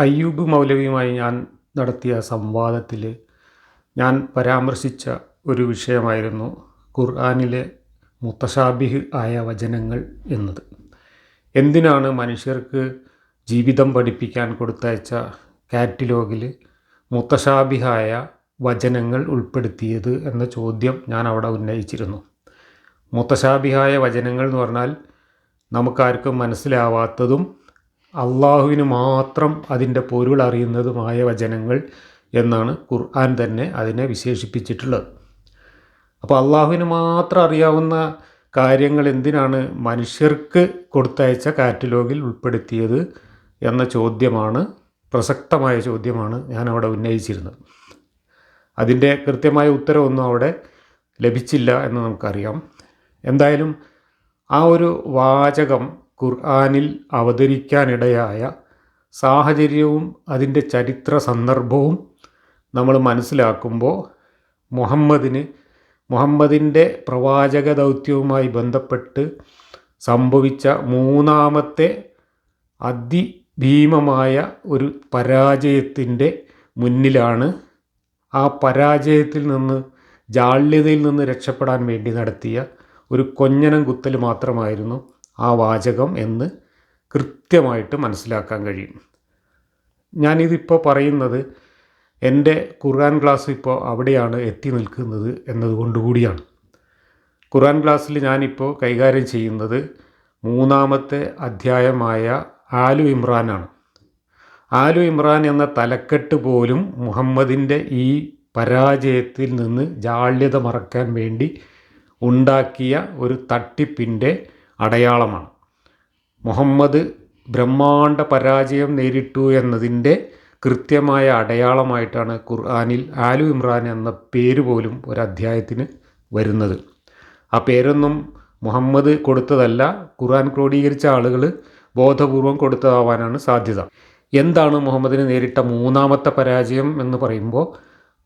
അയ്യൂബ് മൗലവിയുമായി ഞാൻ നടത്തിയ സംവാദത്തിൽ ഞാൻ പരാമർശിച്ച ഒരു വിഷയമായിരുന്നു ഖുർആാനിലെ മുത്തശാബിഹ് ആയ വചനങ്ങൾ എന്നത്. എന്തിനാണ് മനുഷ്യർക്ക് ജീവിതം പഠിപ്പിക്കാൻ കൊടുത്തയച്ച കാറ്റലോഗിൽ മുത്തശാബിഹായ വചനങ്ങൾ ഉൾപ്പെടുത്തിയത് എന്ന ചോദ്യം ഞാൻ അവിടെ ഉന്നയിച്ചിരുന്നു. മുത്തശാബിഹായ വചനങ്ങൾ എന്ന് പറഞ്ഞാൽ നമുക്കാർക്കും മനസ്സിലാവാത്തതും അള്ളാഹുവിന് മാത്രം അതിന്റെ പൊരുൾ അറിയുന്നതുമായ വചനങ്ങൾ എന്നാണ് ഖുർആൻ തന്നെ അതിനെ വിശേഷിപ്പിച്ചിട്ടുള്ളത്. അപ്പോൾ അള്ളാഹുവിന് മാത്രം അറിയാവുന്ന കാര്യങ്ങൾ എന്തിനാണ് മനുഷ്യർക്ക് കൊടുത്തയച്ച കാറ്റലോഗിൽ ഉൾപ്പെടുത്തിയത് എന്ന ചോദ്യമാണ് പ്രസക്തമായ ചോദ്യമാണ് ഞാൻ അവിടെ ഉന്നയിച്ചിരുന്നത്. അതിന്റെ കൃത്യമായ ഉത്തരവൊന്നും അവിടെ ലഭിച്ചില്ല എന്ന് നമുക്കറിയാം. എന്തായാലും ആ ഒരു വാചകം ഖുർആനിൽ അവതരിക്കാനിടയായ സാഹചര്യവും അതിന്റെ ചരിത്ര സന്ദർഭവും നമ്മൾ മനസ്സിലാക്കുമ്പോൾ മുഹമ്മദിന് മുഹമ്മദിന്റെ പ്രവാചക ദൗത്യവുമായി ബന്ധപ്പെട്ട് സംഭവിച്ച മൂന്നാമത്തെ അതിഭീമമായ ഒരു പരാജയത്തിന്റെ മുന്നിലാണ് ആ പരാജയത്തിൽ നിന്ന് ജാള്യതയിൽ നിന്ന് രക്ഷപ്പെടാൻ വേണ്ടി നടത്തിയ ഒരു കൊഞ്ഞനം കുത്തൽ മാത്രമായിരുന്നു ആ വാചകം എന്ന് കൃത്യമായിട്ട് മനസ്സിലാക്കാൻ കഴിയും. ഞാനിതിപ്പോൾ പറയുന്നത് എന്റെ ഖുർആൻ ക്ലാസ് ഇപ്പോൾ അവിടെയാണ് എത്തി നിൽക്കുന്നത് എന്നതുകൊണ്ടുകൂടിയാണ് ഖുർആൻ ക്ലാസ്സിൽ ഞാനിപ്പോൾ കൈകാര്യം ചെയ്യുന്നത് മൂന്നാമത്തെ അധ്യായമായ ആലു ഇമ്രാനാണ്. ആലു ഇമ്രാൻ എന്ന തലക്കെട്ട് പോലും മുഹമ്മദിന്റെ ഈ പരാജയത്തിൽ നിന്ന് ജാള്യത മറക്കാൻ വേണ്ടി ഉണ്ടാക്കിയ ഒരു തട്ടിപ്പിന്റെ അടയാളമാണ്. മുഹമ്മദ് ബ്രഹ്മാണ്ഡ പരാജയം നേരിട്ടു എന്നതിന്റെ കൃത്യമായ അടയാളമായിട്ടാണ് ഖുർആാനിൽ ആലു ഇമ്രാൻ എന്ന പേര് പോലും ഒരു അധ്യായത്തിന് വരുന്നത്. ആ പേരൊന്നും മുഹമ്മദ് കൊടുത്തതല്ല ഖുർആൻ ക്രോഡീകരിച്ച ആളുകൾ ബോധപൂർവം കൊടുത്തതാവാനാണ് സാധ്യത. എന്താണ് മുഹമ്മദിന് നേരിട്ട മൂന്നാമത്തെ പരാജയം എന്ന് പറയുമ്പോൾ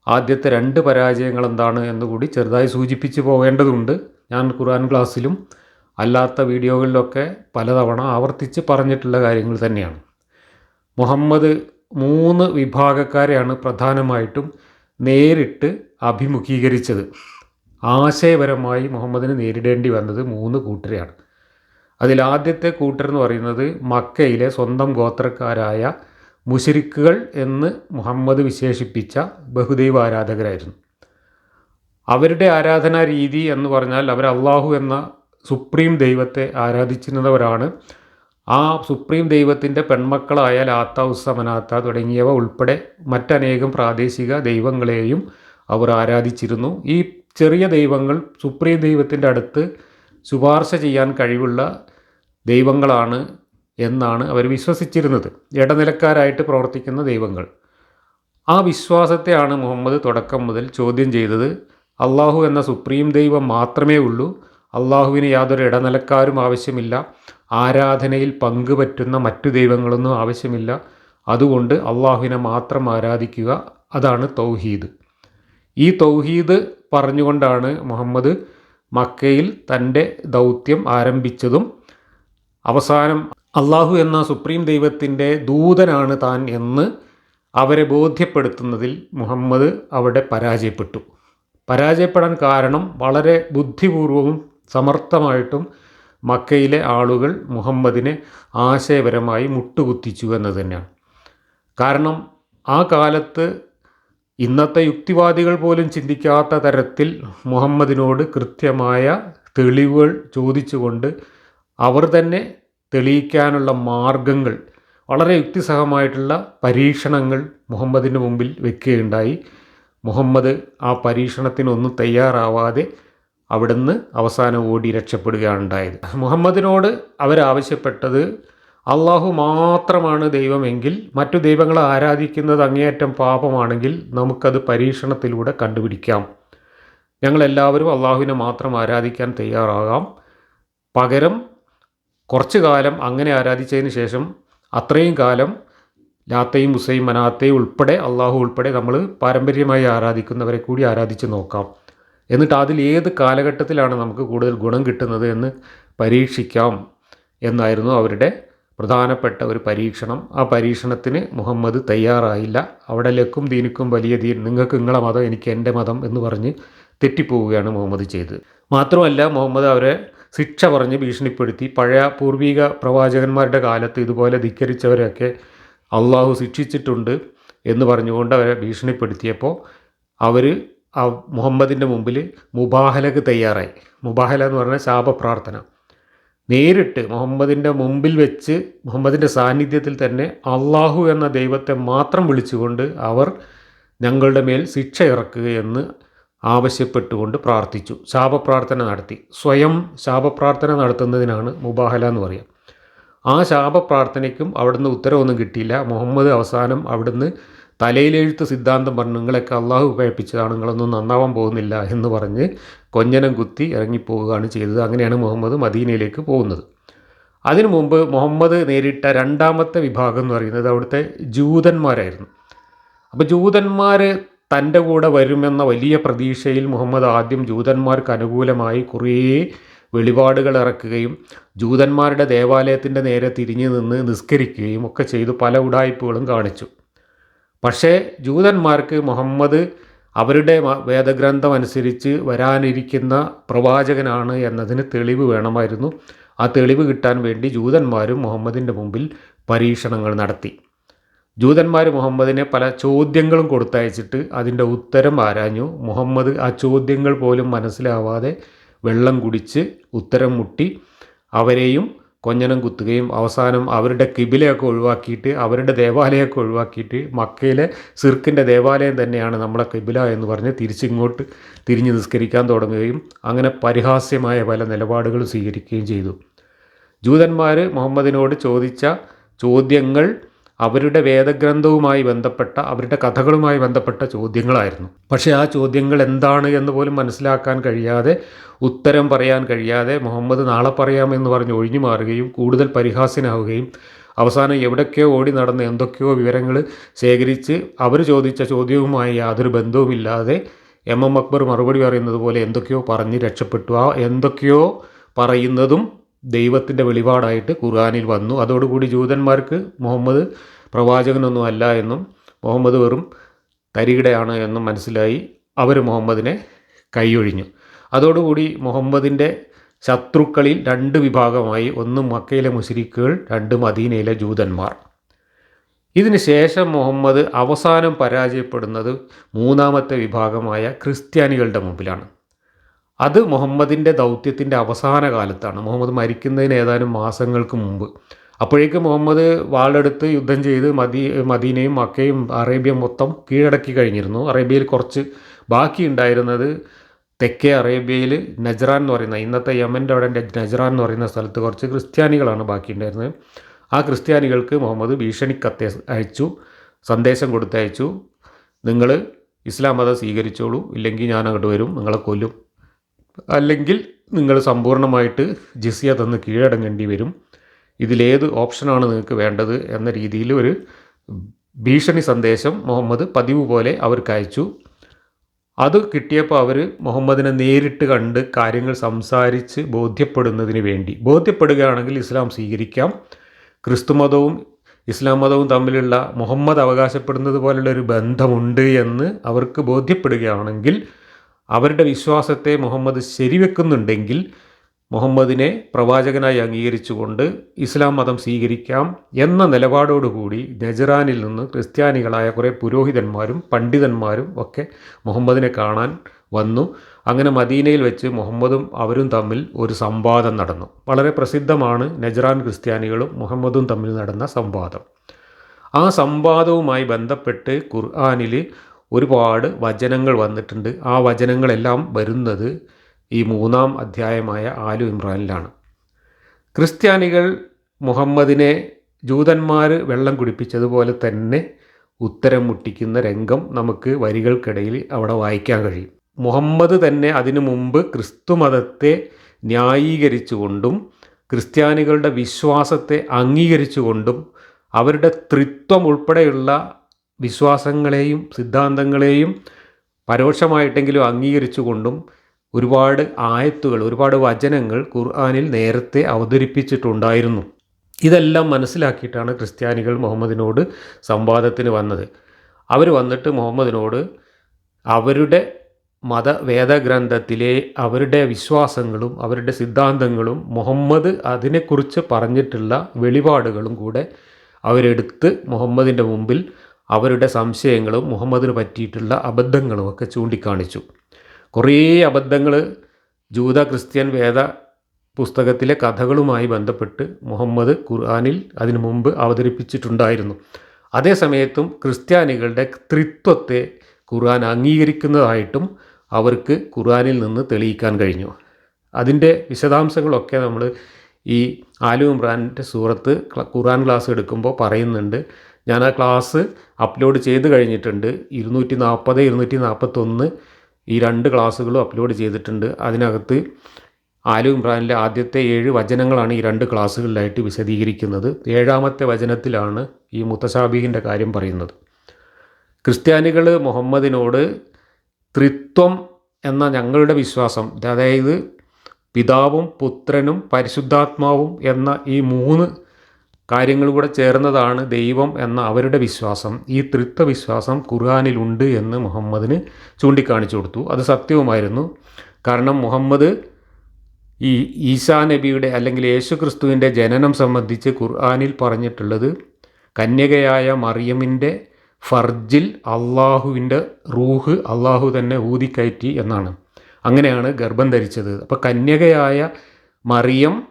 ആദ്യത്തെ രണ്ട് പരാജയങ്ങൾ എന്താണ് എന്നുകൂടി ചെറുതായി സൂചിപ്പിച്ച് പോകേണ്ടതുണ്ട്. ഞാൻ ഖുർആൻ ക്ലാസ്സിലും അല്ലാത്ത വീഡിയോകളിലൊക്കെ പലതവണ ആവർത്തിച്ച് പറഞ്ഞിട്ടുള്ള കാര്യങ്ങൾ തന്നെയാണ്. മുഹമ്മദ് മൂന്ന് വിഭാഗക്കാരെയാണ് പ്രധാനമായിട്ടും നേരിട്ട് അഭിമുഖീകരിച്ചത്. ആശയപരമായി മുഹമ്മദിന് നേരിടേണ്ടി വന്നത് മൂന്ന് കൂട്ടരെയാണ്. അതിലാദ്യത്തെ കൂട്ടർ എന്ന് പറയുന്നത് മക്കയിലെ സ്വന്തം ഗോത്രക്കാരായ മുഷിരിക്കുകൾ എന്ന് മുഹമ്മദ് വിശേഷിപ്പിച്ച ബഹുദൈവ ആരാധകരായിരുന്നു. അവരുടെ ആരാധനാ രീതി എന്ന് പറഞ്ഞാൽ അവർ അള്ളാഹു എന്ന സുപ്രീം ദൈവത്തെ ആരാധിച്ചിരുന്നവരാണ്. ആ സുപ്രീം ദൈവത്തിന്റെ പെൺമക്കളായ ലാത്ത ഉസ്സ തുടങ്ങിയവ ഉൾപ്പെടെ മറ്റനേകം പ്രാദേശിക ദൈവങ്ങളെയും അവർ ആരാധിച്ചിരുന്നു. ഈ ചെറിയ ദൈവങ്ങൾ സുപ്രീം ദൈവത്തിന്റെ അടുത്ത് ശുപാർശ ചെയ്യാൻ കഴിവുള്ള ദൈവങ്ങളാണ് എന്നാണ് അവർ വിശ്വസിച്ചിരുന്നത്. ഇടനിലക്കാരായിട്ട് പ്രവർത്തിക്കുന്ന ദൈവങ്ങൾ. ആ വിശ്വാസത്തെയാണ് മുഹമ്മദ് തുടക്കം മുതൽ ചോദ്യം ചെയ്തത്. അള്ളാഹു എന്ന സുപ്രീം ദൈവം മാത്രമേ ഉള്ളൂ. അള്ളാഹുവിന് യാതൊരു ഇടനിലക്കാരും ആവശ്യമില്ല. ആരാധനയിൽ പങ്കുപറ്റുന്ന മറ്റു ദൈവങ്ങളൊന്നും ആവശ്യമില്ല. അതുകൊണ്ട് അള്ളാഹുവിനെ മാത്രം ആരാധിക്കുക അതാണ് തൗഹീദ്. ഈ തൗഹീദ് പറഞ്ഞുകൊണ്ടാണ് മുഹമ്മദ് മക്കയിൽ തന്റെ ദൗത്യം ആരംഭിച്ചതും അവസാനം അള്ളാഹു എന്ന സുപ്രീം ദൈവത്തിന്റെ ദൂതനാണ് താൻ എന്ന് അവരെ ബോധ്യപ്പെടുത്തുന്നതിൽ മുഹമ്മദ് അവിടെ പരാജയപ്പെട്ടു. പരാജയപ്പെടാൻ കാരണം വളരെ ബുദ്ധിപൂർവവും സമർത്ഥമായിട്ടും മക്കയിലെ ആളുകൾ മുഹമ്മദിനെ ആശയപരമായി മുട്ടുകുത്തിച്ചു എന്ന് തന്നെയാണ്. കാരണം ആ കാലത്ത് ഇന്നത്തെ യുക്തിവാദികൾ പോലും ചിന്തിക്കാത്ത തരത്തിൽ മുഹമ്മദിനോട് കൃത്യമായ തെളിവുകൾ ചോദിച്ചുകൊണ്ട് അവർ തന്നെ തെളിയിക്കാനുള്ള മാർഗങ്ങൾ വളരെ യുക്തിസഹമായിട്ടുള്ള പരീക്ഷണങ്ങൾ മുഹമ്മദിന്റെ മുമ്പിൽ വെക്കുകയുണ്ടായി. മുഹമ്മദ് ആ പരീക്ഷണത്തിനൊന്നും തയ്യാറാവാതെ അവിടുന്ന് അവസാനം ഓടി രക്ഷപ്പെടുകയാണ് ഉണ്ടായത് മുഹമ്മദിനോട് അവരാവശ്യപ്പെട്ടത് അള്ളാഹു മാത്രമാണ് ദൈവമെങ്കിൽ മറ്റു ദൈവങ്ങളെ ആരാധിക്കുന്നത് അങ്ങേയറ്റം പാപമാണെങ്കിൽ നമുക്കത് പരീക്ഷണത്തിലൂടെ കണ്ടുപിടിക്കാം. ഞങ്ങളെല്ലാവരും അള്ളാഹുവിനെ മാത്രം ആരാധിക്കാൻ തയ്യാറാകാം. പകരം കുറച്ചു കാലം അങ്ങനെ ആരാധിച്ചതിന് ശേഷം അത്രയും കാലം ലാത്തയും ഉസൈം മനാത്തയും ഉൾപ്പെടെ അള്ളാഹു ഉൾപ്പെടെ നമ്മൾ പാരമ്പര്യമായി ആരാധിക്കുന്നവരെ കൂടി ആരാധിച്ച് നോക്കാം. എന്നിട്ട് അതിൽ ഏത് കാലഘട്ടത്തിലാണ് നമുക്ക് കൂടുതൽ ഗുണം കിട്ടുന്നത് എന്ന് പരീക്ഷിക്കാം എന്നായിരുന്നു അവരുടെ പ്രധാനപ്പെട്ട ഒരു പരീക്ഷണം. ആ പരീക്ഷണത്തിന് മുഹമ്മദ് തയ്യാറായില്ല. അവിടെ ലക്കും ദീനിക്കും വലിയ ദീൻ നിങ്ങൾക്ക് നിങ്ങളെ മതം എനിക്ക് എന്റെ മതം എന്ന് പറഞ്ഞ് തെറ്റിപ്പോവുകയാണ് മുഹമ്മദ് ചെയ്തത്. മാത്രമല്ല മുഹമ്മദ് അവരെ ശിക്ഷ പറഞ്ഞ് ഭീഷണിപ്പെടുത്തി. പഴയ പൂർവിക പ്രവാചകന്മാരുടെ കാലത്ത് ഇതുപോലെ ധിക്കരിച്ചവരെയൊക്കെ അള്ളാഹു ശിക്ഷിച്ചിട്ടുണ്ട് എന്ന് പറഞ്ഞുകൊണ്ട് അവരെ ഭീഷണിപ്പെടുത്തിയപ്പോൾ അവർ ആ മുഹമ്മദിന്റെ മുമ്പിൽ മുബാഹലക്ക് തയ്യാറായി. മുബാഹല എന്ന് പറഞ്ഞാൽ ശാപപ്രാർത്ഥന. നേരിട്ട് മുഹമ്മദിന്റെ മുമ്പിൽ വെച്ച് മുഹമ്മദിന്റെ സാന്നിധ്യത്തിൽ തന്നെ അള്ളാഹു എന്ന ദൈവത്തെ മാത്രം വിളിച്ചുകൊണ്ട് അവർ ഞങ്ങളുടെ മേൽ ശിക്ഷ ഇറക്കുകയെന്ന് ആവശ്യപ്പെട്ടുകൊണ്ട് പ്രാർത്ഥിച്ചു. ശാപപ്രാർത്ഥന നടത്തി. സ്വയം ശാപപ്രാർത്ഥന നടത്തുന്നതിനാണ് മുബാഹല എന്ന് പറയുക ആ ശാപപ്രാർത്ഥനയ്ക്കും അവിടുന്ന് ഉത്തരവൊന്നും കിട്ടിയില്ല. മുഹമ്മദ് അവസാനം അവിടുന്ന് തലയിലെഴുത്ത് സിദ്ധാന്തം പറഞ്ഞു നിങ്ങളൊക്കെ അള്ളാഹു പേപ്പിച്ചതാണ് നിങ്ങളൊന്നും നന്നാവാൻ പോകുന്നില്ല എന്ന് പറഞ്ഞ് കൊഞ്ഞനം കുത്തി ഇറങ്ങിപ്പോവുകയാണ് ചെയ്തത്. അങ്ങനെയാണ് മുഹമ്മദ് മദീനയിലേക്ക് പോകുന്നത്. അതിനു മുമ്പ് മുഹമ്മദ് നേരിട്ട രണ്ടാമത്തെ വിഭാഗം എന്ന് പറയുന്നത് അവിടുത്തെ ജൂതന്മാരായിരുന്നു. അപ്പോൾ ജൂതന്മാർ തന്റെ കൂടെ വരുമെന്ന വലിയ പ്രതീക്ഷയിൽ മുഹമ്മദ് ആദ്യം ജൂതന്മാർക്ക് അനുകൂലമായി കുറേ വെളിപാടുകൾ ഇറക്കുകയും ജൂതന്മാരുടെ ദേവാലയത്തിന്റെ നേരെ തിരിഞ്ഞു നിന്ന് നിസ്കരിക്കുകയും ഒക്കെ ചെയ്തു പല ഉടായ്പകളും കാണിച്ചു. പക്ഷേ ജൂതന്മാർക്ക് മുഹമ്മദ് അവരുടെ വേദഗ്രന്ഥം അനുസരിച്ച് വരാനിരിക്കുന്ന പ്രവാചകനാണ് എന്നതിന് തെളിവ് വേണമായിരുന്നു. ആ തെളിവ് കിട്ടാൻ വേണ്ടി ജൂതന്മാരും മുഹമ്മദിന്റെ മുമ്പിൽ പരീക്ഷണങ്ങൾ നടത്തി. ജൂതന്മാർ മുഹമ്മദിനെ പല ചോദ്യങ്ങളും കൊടുത്തയച്ചിട്ട് അതിന്റെ ഉത്തരം ആരാഞ്ഞു. മുഹമ്മദ് ആ ചോദ്യങ്ങൾ പോലും മനസ്സിലാവാതെ വെള്ളം കുടിച്ച് ഉത്തരം മുട്ടി അവരെയും കൊഞ്ഞനം കുത്തുകയും അവസാനം അവരുടെ കിബിലയൊക്കെ ഒഴിവാക്കിയിട്ട് അവരുടെ ദേവാലയമൊക്കെ ഒഴിവാക്കിയിട്ട് മക്കയിലെ സിർക്കിന്റെ ദേവാലയം തന്നെയാണ് നമ്മളെ കിബില എന്ന് പറഞ്ഞ് തിരിച്ചിങ്ങോട്ട് തിരിഞ്ഞ് നിസ്കരിക്കാൻ തുടങ്ങുകയും അങ്ങനെ പരിഹാസ്യമായ പല നിലപാടുകൾ സ്വീകരിക്കുകയും ചെയ്തു. ജൂതന്മാർ മുഹമ്മദിനോട് ചോദിച്ച ചോദ്യങ്ങൾ അവരുടെ വേദഗ്രന്ഥവുമായി ബന്ധപ്പെട്ട അവരുടെ കഥകളുമായി ബന്ധപ്പെട്ട ചോദ്യങ്ങളായിരുന്നു. പക്ഷേ ആ ചോദ്യങ്ങൾ എന്താണ് എന്ന് പോലും മനസ്സിലാക്കാൻ കഴിയാതെ ഉത്തരം പറയാൻ കഴിയാതെ മുഹമ്മദ് നാളെ പറയാമെന്ന് പറഞ്ഞ് ഒഴിഞ്ഞു മാറുകയും കൂടുതൽ പരിഹാസ്യനാവുകയും അവസാനം എവിടൊക്കെയോ ഓടി നടന്ന് എന്തൊക്കെയോ വിവരങ്ങൾ ശേഖരിച്ച് അവർ ചോദിച്ച ചോദ്യവുമായി യാതൊരു ബന്ധവുമില്ലാതെ എം എം അക്ബർ മറുപടി പറയുന്നത് പോലെ എന്തൊക്കെയോ പറഞ്ഞ് രക്ഷപ്പെട്ടു. ആ എന്തൊക്കെയോ പറയുന്നതും ദൈവത്തിന്റെ വെളിപാടായിട്ട് ഖുർആാനിൽ വന്നു. അതോടുകൂടി ജൂതന്മാർക്ക് മുഹമ്മദ് പ്രവാചകനൊന്നും അല്ല എന്നും മുഹമ്മദ് വെറും തരികിടയാണ് എന്നും മനസ്സിലായി അവർ മുഹമ്മദിനെ കൈയൊഴിഞ്ഞു. അതോടുകൂടി മുഹമ്മദിന്റെ ശത്രുക്കളിൽ രണ്ട് വിഭാഗമായി ഒന്ന് മക്കയിലെ മുസ്ലിക്കുകൾ രണ്ട് മദീനയിലെ ജൂതന്മാർ. ഇതിന് ശേഷം മുഹമ്മദ് അവസാനം പരാജയപ്പെടുന്നത് മൂന്നാമത്തെ വിഭാഗമായ ക്രിസ്ത്യാനികളുടെ മുമ്പിലാണ്. അത് മുഹമ്മദിന്റെ ദൗത്യത്തിന്റെ അവസാന കാലത്താണ്. മുഹമ്മദ് മരിക്കുന്നതിന് ഏതാനും മാസങ്ങൾക്ക് മുമ്പ്. അപ്പോഴേക്ക് മുഹമ്മദ് വാളെടുത്ത് യുദ്ധം ചെയ്ത് മദീ മദീനയും മക്കയും അറേബ്യ മൊത്തം കീഴടക്കി കഴിഞ്ഞിരുന്നു. അറേബ്യയിൽ കുറച്ച് ബാക്കി ഉണ്ടായിരുന്നത് തെക്കേ അറേബ്യയിൽ നജ്റാൻ എന്ന് പറയുന്ന ഇന്നത്തെ യമന്റെ അവിടെ നജ്റാൻ എന്ന് പറയുന്ന സ്ഥലത്ത് കുറച്ച് ക്രിസ്ത്യാനികളാണ് ബാക്കി ഉണ്ടായിരുന്നത് ആ ക്രിസ്ത്യാനികൾക്ക് മുഹമ്മദ് ഭീഷണി കത്ത് അയച്ചു സന്ദേശം കൊടുത്തയച്ചു. നിങ്ങൾ ഇസ്ലാം മതം സ്വീകരിച്ചോളൂ ഇല്ലെങ്കിൽ ഞാൻ അങ്ങോട്ട് വരും നിങ്ങളെ കൊല്ലും. അല്ലെങ്കിൽ നിങ്ങൾ സമ്പൂർണമായിട്ട് ജിസിയ തന്ന് കീഴടങ്ങേണ്ടി വരും. ഇതിലേത് ഓപ്ഷനാണ് നിങ്ങൾക്ക് വേണ്ടത് എന്ന രീതിയിൽ ഒരു ഭീഷണി സന്ദേശം മുഹമ്മദ് പതിവ് പോലെ അവർക്ക് അയച്ചു. അത് കിട്ടിയപ്പോൾ അവർ മുഹമ്മദിനെ നേരിട്ട് കണ്ട് കാര്യങ്ങൾ സംസാരിച്ച് ബോധ്യപ്പെടുന്നതിന് വേണ്ടി. ബോധ്യപ്പെടുകയാണെങ്കിൽ ഇസ്ലാം സ്വീകരിക്കാം. ക്രിസ്തുമതവും ഇസ്ലാം മതവും തമ്മിലുള്ള മുഹമ്മദ് അവകാശപ്പെടുന്നത് പോലുള്ള ഒരു ബന്ധമുണ്ട് എന്ന് അവർക്ക് ബോധ്യപ്പെടുകയാണെങ്കിൽ അവരുടെ വിശ്വാസത്തെ മുഹമ്മദ് ശരിവെക്കുന്നുണ്ടെങ്കിൽ മുഹമ്മദിനെ പ്രവാചകനായി അംഗീകരിച്ചുകൊണ്ട് ഇസ്ലാം മതം സ്വീകരിക്കാം എന്ന നിലപാടോടുകൂടി നജറാനിൽ നിന്ന് ക്രിസ്ത്യാനികളായ കുറേ പുരോഹിതന്മാരും പണ്ഡിതന്മാരും ഒക്കെ മുഹമ്മദിനെ കാണാൻ വന്നു. അങ്ങനെ മദീനയിൽ വെച്ച് മുഹമ്മദും അവരും തമ്മിൽ ഒരു സംവാദം നടന്നു. വളരെ പ്രസിദ്ധമാണ് നജറാൻ ക്രിസ്ത്യാനികളും മുഹമ്മദും തമ്മിൽ നടന്ന സംവാദം. ആ സംവാദവുമായി ബന്ധപ്പെട്ട് ഖുർആാനിൽ ഒരുപാട് വചനങ്ങൾ വന്നിട്ടുണ്ട്. ആ വചനങ്ങളെല്ലാം വരുന്നത് ഈ മൂന്നാം അധ്യായമായ ആലു ഇമ്രാനിലാണ്. ക്രിസ്ത്യാനികൾ മുഹമ്മദിനെ ജൂതന്മാർ വെള്ളം കുടിപ്പിച്ചതുപോലെ തന്നെ ഉത്തരം മുട്ടിക്കുന്ന രംഗം നമുക്ക് വരികൾക്കിടയിൽ അവിടെ വായിക്കാൻ കഴിയും. മുഹമ്മദ് തന്നെ അതിനു മുമ്പ് ക്രിസ്തുമതത്തെ ന്യായീകരിച്ചുകൊണ്ടും ക്രിസ്ത്യാനികളുടെ വിശ്വാസത്തെ അംഗീകരിച്ചുകൊണ്ടും അവരുടെ ത്രിത്വം ഉൾപ്പെടെയുള്ള വിശ്വാസങ്ങളെയും സിദ്ധാന്തങ്ങളെയും പരോക്ഷമായിട്ടെങ്കിലും അംഗീകരിച്ചുകൊണ്ടും ഒരുപാട് ആയത്തുകൾ ഒരുപാട് വചനങ്ങൾ ഖുർആാനിൽ നേരത്തെ അവതരിപ്പിച്ചിട്ടുണ്ടായിരുന്നു. ഇതെല്ലാം മനസ്സിലാക്കിയിട്ടാണ് ക്രിസ്ത്യാനികൾ മുഹമ്മദിനോട് സംവാദത്തിന് വന്നത്. അവർ വന്നിട്ട് മുഹമ്മദിനോട് അവരുടെ മത വേദഗ്രന്ഥത്തിലെ അവരുടെ വിശ്വാസങ്ങളും അവരുടെ സിദ്ധാന്തങ്ങളും മുഹമ്മദ് അതിനെക്കുറിച്ച് പറഞ്ഞിട്ടുള്ള വെളിപാടുകളും കൂടെ അവരെടുത്ത് മുഹമ്മദിന്റെ മുമ്പിൽ അവരുടെ സംശയങ്ങളും മുഹമ്മദിന് പറ്റിയിട്ടുള്ള അബദ്ധങ്ങളും ഒക്കെ ചൂണ്ടിക്കാണിച്ചു. കുറേ അബദ്ധങ്ങൾ ജൂത ക്രിസ്ത്യൻ വേദ പുസ്തകത്തിലെ കഥകളുമായി ബന്ധപ്പെട്ട് മുഹമ്മദ് ഖുർആാനിൽ അതിനു മുമ്പ് അവതരിപ്പിച്ചിട്ടുണ്ടായിരുന്നു. അതേസമയത്തും ക്രിസ്ത്യാനികളുടെ ത്രിത്വത്തെ ഖുർആൻ അംഗീകരിക്കുന്നതായിട്ടും അവർക്ക് ഖുർആാനിൽ നിന്ന് തെളിയിക്കാൻ കഴിഞ്ഞു. അതിന്റെ വിശദാംശങ്ങളൊക്കെ നമ്മൾ ഈ ആലു ഇമ്രാന്റെ സൂറത്ത് ഖുർആൻ ക്ലാസ് എടുക്കുമ്പോൾ പറയുന്നുണ്ട്. ഞാൻ ആ ക്ലാസ് അപ്ലോഡ് ചെയ്ത് കഴിഞ്ഞിട്ടുണ്ട്. ഇരുന്നൂറ്റി നാൽപ്പത് ഇരുന്നൂറ്റി നാൽപ്പത്തൊന്ന് ഈ രണ്ട് ക്ലാസ്സുകളും അപ്ലോഡ് ചെയ്തിട്ടുണ്ട്. അതിനകത്ത് ആലു ഇമ്രാനിലെ ആദ്യത്തെ ഏഴ് വചനങ്ങളാണ് ഈ രണ്ട് ക്ലാസ്സുകളിലായിട്ട് വിശദീകരിക്കുന്നത്. ഏഴാമത്തെ വചനത്തിലാണ് ഈ മുത്തശാബിഹിന്റെ കാര്യം പറയുന്നത്. ക്രിസ്ത്യാനികൾ മുഹമ്മദിനോട് ത്രിത്വം എന്ന ഞങ്ങളുടെ വിശ്വാസം അതായത് പിതാവും പുത്രനും പരിശുദ്ധാത്മാവും എന്ന ഈ മൂന്ന് കാര്യങ്ങൾ കൂടെ ചേർന്നതാണ് ദൈവം എന്ന അവരുടെ വിശ്വാസം. ഈ തൃത്വ വിശ്വാസം ഖുർആാനിലുണ്ട് എന്ന് മുഹമ്മദിന് ചൂണ്ടിക്കാണിച്ചു കൊടുത്തു. അത് സത്യവുമായിരുന്നു. കാരണം മുഹമ്മദ് ഈ ഈസാ നബിയുടെ അല്ലെങ്കിൽ യേശു ക്രിസ്തുവിന്റെ ജനനം സംബന്ധിച്ച് ഖുർആാനിൽ പറഞ്ഞിട്ടുള്ളത് കന്യകയായ മറിയമിന്റെ ഫർജിൽ അള്ളാഹുവിന്റെ റൂഹ് അള്ളാഹു തന്നെ ഊതിക്കയറ്റി എന്നാണ്. അങ്ങനെയാണ് ഗർഭം ധരിച്ചത്. അപ്പോൾ കന്യകയായ മറിയം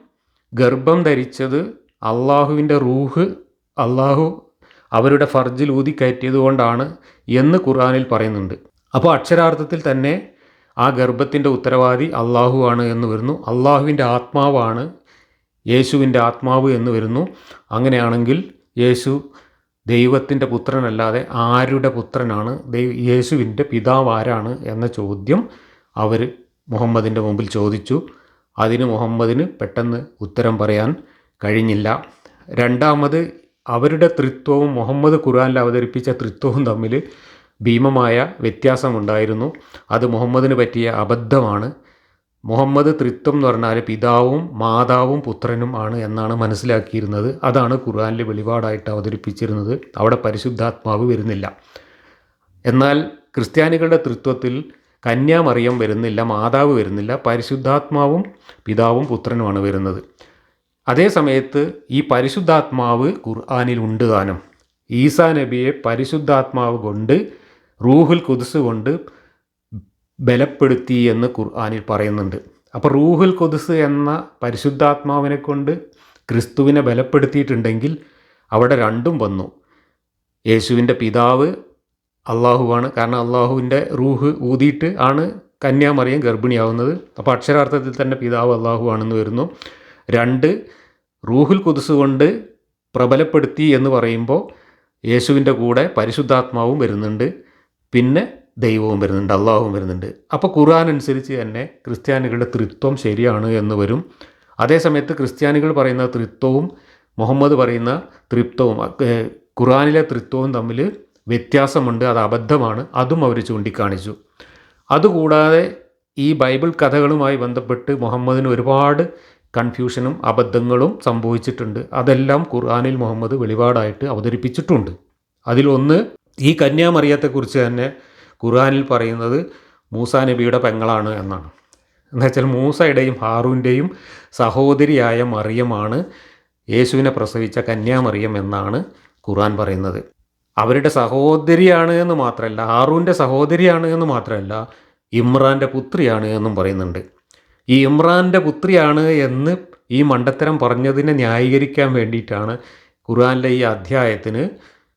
ഗർഭം ധരിച്ചത് അള്ളാഹുവിന്റെ റൂഹ് അള്ളാഹു അവരുടെ ഫർജിൽ ഊതിക്കയറ്റിയത് കൊണ്ടാണ് എന്ന് ഖുർആാനിൽ പറയുന്നുണ്ട്. അപ്പോൾ അക്ഷരാർത്ഥത്തിൽ തന്നെ ആ ഗർഭത്തിന്റെ ഉത്തരവാദി അള്ളാഹു ആണ് എന്ന് വരുന്നു. അള്ളാഹുവിന്റെ ആത്മാവാണ് യേശുവിന്റെ ആത്മാവ് എന്ന് വരുന്നു. അങ്ങനെയാണെങ്കിൽ യേശു ദൈവത്തിന്റെ പുത്രനല്ലാതെ ആരുടെ പുത്രനാണ്? ദൈവ യേശുവിന്റെ പിതാവ് ആരാണ് എന്ന ചോദ്യം അവർ മുഹമ്മദിന്റെ മുമ്പിൽ ചോദിച്ചു. അതിന് മുഹമ്മദിന് പെട്ടെന്ന് ഉത്തരം പറയാൻ കഴിഞ്ഞില്ല. രണ്ടാമത് അവരുടെ തൃത്വവും മുഹമ്മദ് ഖുർആനിൽ അവതരിപ്പിച്ച തൃത്വവും തമ്മിൽ ഭീമമായ വ്യത്യാസമുണ്ടായിരുന്നു. അത് മുഹമ്മദിന് പറ്റിയ അബദ്ധമാണ്. മുഹമ്മദ് തൃത്വം എന്ന് പറഞ്ഞാൽ പിതാവും മാതാവും പുത്രനും ആണ് എന്നാണ് മനസ്സിലാക്കിയിരുന്നത്. അതാണ് ഖുർആനിൽ വെളിപാടായിട്ട് അവതരിപ്പിച്ചിരുന്നത്. അവിടെ പരിശുദ്ധാത്മാവ് വരുന്നില്ല. എന്നാൽ ക്രിസ്ത്യാനികളുടെ തൃത്വത്തിൽ കന്യാമറിയം വരുന്നില്ല മാതാവ് വരുന്നില്ല പരിശുദ്ധാത്മാവും പിതാവും പുത്രനുമാണ് വരുന്നത്. അതേ സമയത്ത് ഈ പരിശുദ്ധാത്മാവ് ഖുർആാനിൽ ഉണ്ട് താനും ഈസാ നബിയെ പരിശുദ്ധാത്മാവ് കൊണ്ട് റൂഹുൽ കൊതുസ് കൊണ്ട് ബലപ്പെടുത്തി എന്ന് ഖുർആാനിൽ പറയുന്നുണ്ട്. അപ്പോൾ റൂഹുൽ കൊതുസ് എന്ന പരിശുദ്ധാത്മാവിനെ കൊണ്ട് ക്രിസ്തുവിനെ ബലപ്പെടുത്തിയിട്ടുണ്ടെങ്കിൽ അവിടെ രണ്ടും വന്നു. യേശുവിന്റെ പിതാവ് അള്ളാഹുവാണ്. കാരണം അള്ളാഹുവിന്റെ റൂഹ് ഊതിയിട്ട് ആണ് കന്യാമറിയം ഗർഭിണിയാവുന്നത്. അപ്പോൾ അക്ഷരാർത്ഥത്തിൽ തന്നെ പിതാവ് അള്ളാഹു ആണെന്ന് വരുന്നു. രണ്ട് റൂഹുൽ കുതിസ് കൊണ്ട് പ്രബലപ്പെടുത്തി എന്ന് പറയുമ്പോൾ യേശുവിന്റെ കൂടെ പരിശുദ്ധാത്മാവും വരുന്നുണ്ട് പിന്നെ ദൈവവും വരുന്നുണ്ട് അള്ളാഹുവും വരുന്നുണ്ട്. അപ്പോൾ ഖുർആൻ അനുസരിച്ച് തന്നെ ക്രിസ്ത്യാനികളുടെ തൃത്വം ശരിയാണ് എന്ന് വരും. അതേസമയത്ത് ക്രിസ്ത്യാനികൾ പറയുന്ന തൃത്വവും മുഹമ്മദ് പറയുന്ന തൃപ്തവും ഖുറാനിലെ തൃത്വവും തമ്മിൽ വ്യത്യാസമുണ്ട് അത് അബദ്ധമാണ് അതും അവർ ചൂണ്ടിക്കാണിച്ചു. അതുകൂടാതെ ഈ ബൈബിൾ കഥകളുമായി ബന്ധപ്പെട്ട് മുഹമ്മദിന് ഒരുപാട് കൺഫ്യൂഷനും അബദ്ധങ്ങളും സംഭവിച്ചിട്ടുണ്ട്. അതെല്ലാം ഖുർആാനിൽ മുഹമ്മദ് വെളിപാടായിട്ട് അവതരിപ്പിച്ചിട്ടുണ്ട്. അതിലൊന്ന് ഈ കന്യാമറിയത്തെക്കുറിച്ച് തന്നെ ഖുർആാനിൽ പറയുന്നത് മൂസാ നബിയുടെ പെങ്ങളാണ് എന്നാണ്. എന്നുവെച്ചാൽ മൂസയുടെയും ഹാറൂന്റെയും സഹോദരിയായ മറിയമാണ് യേശുവിനെ പ്രസവിച്ച കന്യാമറിയം എന്നാണ് ഖുർആൻ പറയുന്നത്. അവരുടെ സഹോദരിയാണ് എന്ന് മാത്രമല്ല ഹാറൂന്റെ സഹോദരിയാണ് എന്ന് മാത്രമല്ല ഇമ്രാന്റെ പുത്രിയാണ് എന്നും പറയുന്നുണ്ട്. ഈ ഇമ്രാന്റെ പുത്രിയാണ് എന്ന് ഈ മണ്ടത്തരം പറഞ്ഞതിനെ ന്യായീകരിക്കാൻ വേണ്ടിയിട്ടാണ് ഖുർആനിലെ ഈ അധ്യായത്തിന്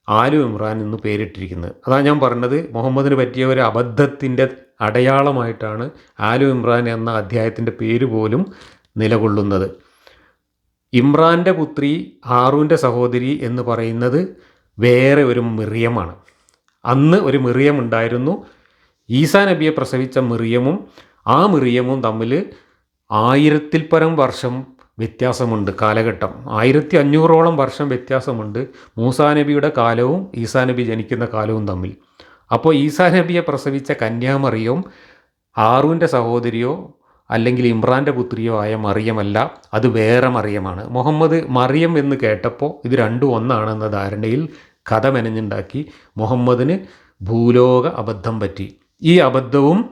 ആലു ഇമ്രാൻ എന്ന് പേരിട്ടിരിക്കുന്നത്. അതാണ് ഞാൻ പറഞ്ഞത് മുഹമ്മദിന് പറ്റിയ ഒരു അബദ്ധത്തിന്റെ അടയാളമായിട്ടാണ് ആലു ഇമ്രാൻ എന്ന അധ്യായത്തിന്റെ പേര് പോലും നിലകൊള്ളുന്നത്. ഇമ്രാന്റെ പുത്രി ഹാറൂന്റെ സഹോദരി എന്ന് പറയുന്നത് വേറെ ഒരു മിറിയമാണ്. അന്ന് ഒരു മിറിയം ഉണ്ടായിരുന്നു ഈസാ നബിയെ പ്രസവിച്ച മിറിയമും ആ മിറിയമും തമ്മിൽ ആയിരത്തിൽ പരം വർഷം വ്യത്യാസമുണ്ട് കാലഘട്ടം. ആയിരത്തി അഞ്ഞൂറോളം വർഷം വ്യത്യാസമുണ്ട് മൂസാ നബിയുടെ കാലവും ഈസാ നബി ജനിക്കുന്ന കാലവും തമ്മിൽ. അപ്പോൾ ഈസാ നബിയെ പ്രസവിച്ച കന്യാമറിയോ ആറുവിന്റെ സഹോദരിയോ അല്ലെങ്കിൽ ഇമ്രാന്റെ പുത്രിയോ ആയ മറിയമല്ല അത് വേറെ മറിയമാണ്. മുഹമ്മദ് മറിയം എന്ന് കേട്ടപ്പോൾ ഇത് രണ്ടും ഒന്നാണെന്ന ധാരണയിൽ കഥ മെനഞ്ഞുണ്ടാക്കി. മുഹമ്മദിന് ഭൂലോക അബദ്ധം പറ്റി. ഈ അബദ്ധവും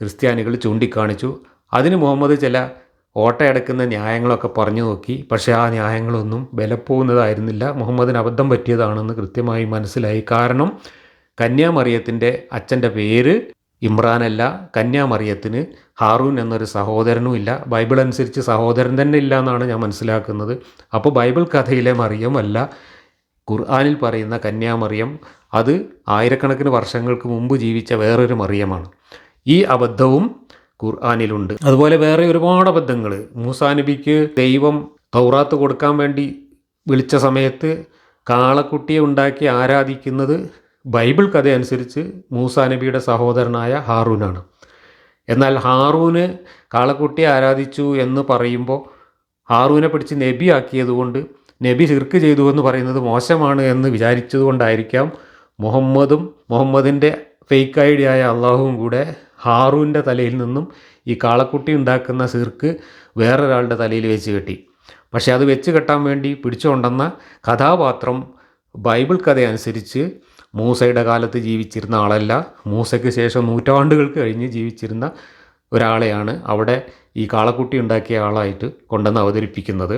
ക്രിസ്ത്യാനികൾ ചൂണ്ടിക്കാണിച്ചു. അതിന് മുഹമ്മദ് ചില ഓട്ടയടക്കുന്ന ന്യായങ്ങളൊക്കെ പറഞ്ഞു നോക്കി. പക്ഷേ ആ ന്യായങ്ങളൊന്നും ബലപ്പോകുന്നതായിരുന്നില്ല മുഹമ്മദിന് അബദ്ധം പറ്റിയതാണെന്ന് കൃത്യമായി മനസ്സിലായി. കാരണം കന്യാമറിയത്തിന്റെ അച്ഛന്റെ പേര് ഇമ്രാനല്ല. കന്യാമറിയത്തിന് ഹാറൂൻ എന്നൊരു സഹോദരനും ഇല്ല. ബൈബിൾ അനുസരിച്ച് സഹോദരൻ തന്നെ ഇല്ല എന്നാണ് ഞാൻ മനസ്സിലാക്കുന്നത്. അപ്പോൾ ബൈബിൾ കഥയിലെ മറിയമല്ല. ഖുർആാനിൽ പറയുന്ന കന്യാമറിയം അത് ആയിരക്കണക്കിന് വർഷങ്ങൾക്ക് മുമ്പ് ജീവിച്ച വേറൊരു മറിയമാണ്. ഈ അബദ്ധവും ഖുർആാനിലുണ്ട്. അതുപോലെ വേറെ ഒരുപാട് അബദ്ധങ്ങൾ. മൂസാ നബിക്ക് ദൈവം തൗറാത്ത് കൊടുക്കാൻ വേണ്ടി വിളിച്ച സമയത്ത് കാളക്കുട്ടിയെ ഉണ്ടാക്കി ആരാധിക്കുന്നത് ബൈബിൾ കഥ അനുസരിച്ച് മൂസാ നബിയുടെ സഹോദരനായ ഹാറൂനാണ്. എന്നാൽ ഹാറൂന് കാളക്കുട്ടിയെ ആരാധിച്ചു എന്ന് പറയുമ്പോൾ ഹാറൂനെ പിടിച്ച് നബി ആക്കിയതുകൊണ്ട് നബി ശിർക്ക് ചെയ്തു എന്ന് പറയുന്നത് മോശമാണ് എന്ന് വിചാരിച്ചതുകൊണ്ടായിരിക്കാം മുഹമ്മദും മുഹമ്മദിന്റെ ഫേക്ക് ഐഡിയായ അള്ളാഹുവും കൂടെ ഹാറൂന്റെ തലയിൽ നിന്നും ഈ കാളക്കുട്ടി ഉണ്ടാക്കുന്ന സിർക്ക് വേറൊരാളുടെ തലയിൽ വെച്ച് കെട്ടി. പക്ഷേ അത് വെച്ച് കെട്ടാൻ വേണ്ടി പിടിച്ചുകൊണ്ടെന്ന കഥാപാത്രം ബൈബിൾ കഥ അനുസരിച്ച് മൂസയുടെ കാലത്ത് ജീവിച്ചിരുന്ന ആളല്ല. മൂസയ്ക്ക് ശേഷം നൂറ്റാണ്ടുകൾക്ക് കഴിഞ്ഞ് ജീവിച്ചിരുന്ന ഒരാളെയാണ് അവിടെ ഈ കാളക്കുട്ടി ഉണ്ടാക്കിയ ആളായിട്ട് കൊണ്ടുവന്ന് അവതരിപ്പിക്കുന്നത്.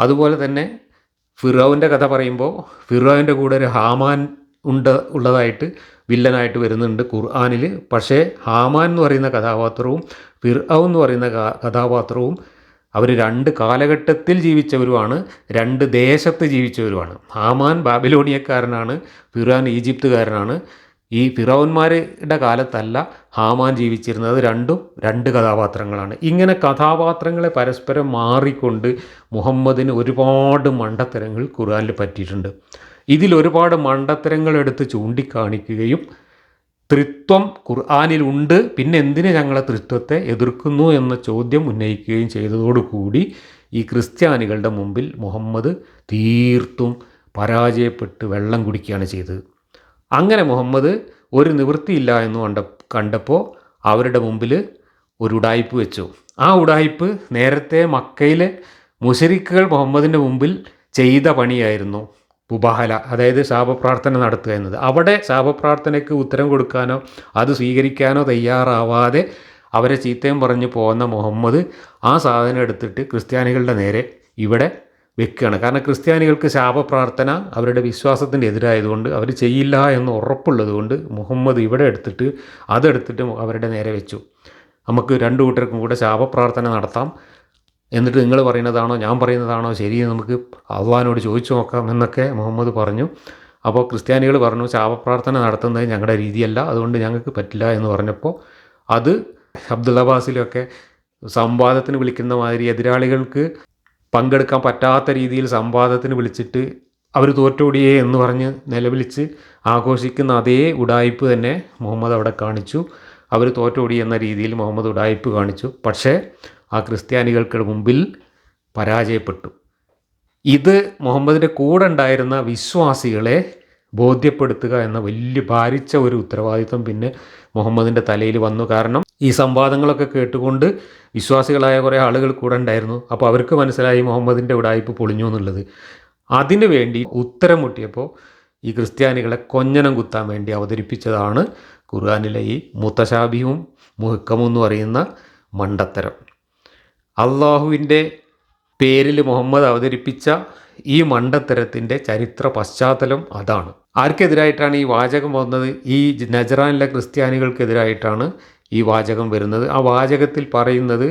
അതുപോലെ തന്നെ ഫിറോവിന്റെ കഥ പറയുമ്പോൾ ഫിറോവിന്റെ കൂടെ ഒരു ഹാമാൻ ഉണ്ട് ഉള്ളതായിട്ട് വില്ലനായിട്ട് വരുന്നുണ്ട് ഖുർആാനിൽ. പക്ഷേ ഹാമാൻ എന്ന് പറയുന്ന കഥാപാത്രവും ഫിർഔ എന്ന് പറയുന്ന കഥാപാത്രവും അവർ രണ്ട് കാലഘട്ടത്തിൽ ജീവിച്ചവരുമാണ് രണ്ട് ദേശത്ത് ജീവിച്ചവരുമാണ്. ഹാമാൻ ബാബിലോണിയക്കാരനാണ് ഫിറാൻ ഈജിപ്തുകാരനാണ്. ഈ ഫിറോന്മാരുടെ കാലത്തല്ല ഹാമാൻ ജീവിച്ചിരുന്നത്. രണ്ടും രണ്ട് കഥാപാത്രങ്ങളാണ്. ഇങ്ങനെ കഥാപാത്രങ്ങളെ പരസ്പരം മാറിക്കൊണ്ട് മുഹമ്മദിന് ഒരുപാട് മണ്ടത്തരങ്ങൾ ഖുർആാനിൽ പറ്റിയിട്ടുണ്ട്. ഇതിൽ ഒരുപാട് മണ്ടത്തരങ്ങൾ എടുത്ത് ചൂണ്ടിക്കാണിക്കുകയും ത്രിത്വം ഖുർആാനിലുണ്ട്. പിന്നെ എന്തിന് ഞങ്ങളെ ത്രിത്വത്തെ എതിർക്കുന്നു എന്ന ചോദ്യം ഉന്നയിക്കുകയും ചെയ്തതോടുകൂടി ഈ ക്രിസ്ത്യാനികളുടെ മുമ്പിൽ മുഹമ്മദ് തീർത്തും പരാജയപ്പെട്ട് വെള്ളം കുടിക്കുകയാണ് ചെയ്തത്. അങ്ങനെ മുഹമ്മദ് ഒരു നിവൃത്തിയില്ല എന്ന് കണ്ട കണ്ടപ്പോൾ അവരുടെ മുമ്പിൽ ഒരു ഉടായ്പ് വെച്ചു. ആ ഉടായ്പ് നേരത്തെ മക്കയിലെ മുഷരിക്കുകൾ മുഹമ്മദിന്റെ മുമ്പിൽ ചെയ്ത പണിയായിരുന്നു. ഉപാഹല അതായത് ശാപപ്രാർത്ഥന നടത്തുക എന്നത്. അവിടെ ശാപപ്രാർത്ഥനയ്ക്ക് ഉത്തരം കൊടുക്കാനോ അത് സ്വീകരിക്കാനോ തയ്യാറാവാതെ അവരെ ചീത്തയും പറഞ്ഞ് പോകുന്ന മുഹമ്മദ് ആ സാധനം എടുത്തിട്ട് ക്രിസ്ത്യാനികളുടെ നേരെ ഇവിടെ വെക്കുകയാണ്. കാരണം ക്രിസ്ത്യാനികൾക്ക് ശാപപ്രാർത്ഥന അവരുടെ വിശ്വാസത്തിന്റെ എതിരായതുകൊണ്ട് അവർ ചെയ്യില്ല എന്ന് ഉറപ്പുള്ളതുകൊണ്ട് മുഹമ്മദ് ഇവിടെ എടുത്തിട്ട് അതെടുത്തിട്ട് അവരുടെ നേരെ വെച്ചു. നമുക്ക് രണ്ടു കൂട്ടർക്കും കൂടെ ശാപപ്രാർത്ഥന നടത്താം. എന്നിട്ട് നിങ്ങൾ പറയുന്നതാണോ ഞാൻ പറയുന്നതാണോ ശരി നമുക്ക് അള്ളഹാനോട് ചോദിച്ചു നോക്കാം എന്നൊക്കെ മുഹമ്മദ് പറഞ്ഞു. അപ്പോൾ ക്രിസ്ത്യാനികൾ പറഞ്ഞു ശാപപ്രാർത്ഥന നടത്തുന്നത് ഞങ്ങളുടെ രീതിയല്ല അതുകൊണ്ട് ഞങ്ങൾക്ക് പറ്റില്ല എന്ന് പറഞ്ഞപ്പോൾ അത് അബ്ദുള്ളബാസിലൊക്കെ സംവാദത്തിന് വിളിക്കുന്ന മാതിരി എതിരാളികൾക്ക് പങ്കെടുക്കാൻ പറ്റാത്ത രീതിയിൽ സംവാദത്തിന് വിളിച്ചിട്ട് അവർ തോറ്റോടിയേ എന്ന് പറഞ്ഞ് നിലവിളിച്ച് ആഘോഷിക്കുന്ന അതേ ഉടായ്പ് തന്നെ മുഹമ്മദ് അവിടെ കാണിച്ചു. അവർ തോറ്റോടി എന്ന രീതിയിൽ മുഹമ്മദ് ഉടായ്പ് കാണിച്ചു. പക്ഷേ ആ ക്രിസ്ത്യാനികൾക്ക് മുമ്പിൽ പരാജയപ്പെട്ടു. ഇത് മുഹമ്മദിന്റെ കൂടെ ഉണ്ടായിരുന്ന വിശ്വാസികളെ ബോധ്യപ്പെടുത്തുക എന്ന വലിയ ഭാരിച്ച ഒരു ഉത്തരവാദിത്വം പിന്നെ മുഹമ്മദിന്റെ തലയിൽ വന്നു. കാരണം ഈ സംവാദങ്ങളൊക്കെ കേട്ടുകൊണ്ട് വിശ്വാസികളായ കുറേ ആളുകൾ കൂടെ ഉണ്ടായിരുന്നു. അപ്പോൾ അവർക്ക് മനസ്സിലായി മുഹമ്മദിന്റെ ഉടായ്പ് പൊളിഞ്ഞു എന്നുള്ളത്. അതിനു വേണ്ടി ഉത്തരം മുട്ടിയപ്പോൾ ഈ ക്രിസ്ത്യാനികളെ കൊഞ്ഞനം കുത്താൻ വേണ്ടി അവതരിപ്പിച്ചതാണ് ഖുർആാനിലെ ഈ മുത്തശാബിയും മുഹക്കമും എന്ന് പറയുന്ന മണ്ടത്തരം. അള്ളാഹുവിന്റെ പേരിൽ മുഹമ്മദ് അവതരിപ്പിച്ച ഈ മണ്ടത്തരത്തിന്റെ ചരിത്ര പശ്ചാത്തലം അതാണ്. ആർക്കെതിരായിട്ടാണ് ഈ വാചകം വന്നത്? ഈ നജറാനിലെ ക്രിസ്ത്യാനികൾക്കെതിരായിട്ടാണ് ഈ വാചകം വരുന്നത്. ആ വാചകത്തിൽ പറയുന്നത്